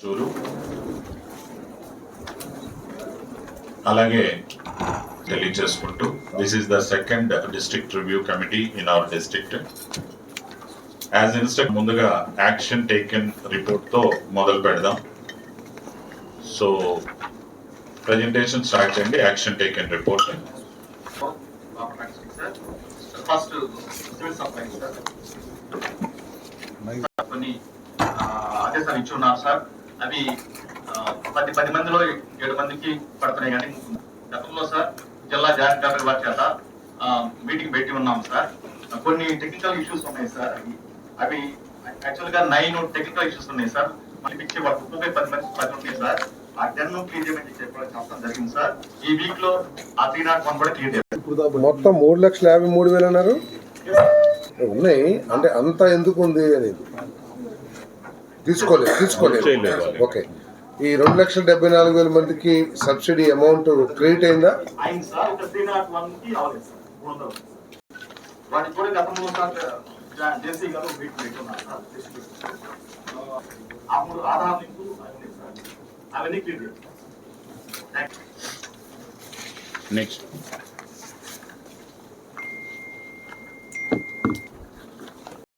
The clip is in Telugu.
చూరు అలాగే తెలియచేసుకుంటూ this is the second district review committee in our district as instead ముందుగా యాక్షన్ టేకెన్ రిపోర్ట్తో మొదలు పెడదాం. సో ప్రజెంటేషన్ స్టార్ట్ చేయండి యాక్షన్ టేకెన్ రిపోర్ట్ ఫస్ట్ కొన్ని ఆదేశాలు ఇచ్చి ఉన్నారు సార్ అవి పది పది మందిలో ఏడు మందికి పడుతున్నాయి కానీ గతంలో సార్ జిల్లా జాయింట్ కలెక్టర్ వారి చేత మీటింగ్ పెట్టి ఉన్నాం సార్. కొన్ని టెక్నికల్ ఇష్యూస్ ఉన్నాయి సార్ అవి. అవి యాక్చువల్గా నైన్ టెక్నికల్ ఇష్యూస్ ఉన్నాయి సార్. మళ్ళీ వాళ్ళకి ముప్పై పది మంది పది ఉన్నాయి సార్. ఆ టెన్ క్లియర్ చేయమని చెప్పడం చెప్పడం జరిగింది సార్. ఈ వీక్లో ఆ త్రీ నాట్ వన్ కూడా క్లియర్ చేయాలి మొత్తం మూడు లక్షల యాభై మూడు వేలు అన్నారు? ఉన్నాయి. అంటే అంత ఎందుకు ఉంది అనేది? తీసుకోలేదు తీసుకోలేదు. ఓకే ఈ రెండు లక్షల డెబ్బై నాలుగు వేల మందికి సబ్సిడీ అమౌంట్ క్రెడిట్ అయిందా? నెక్స్ట్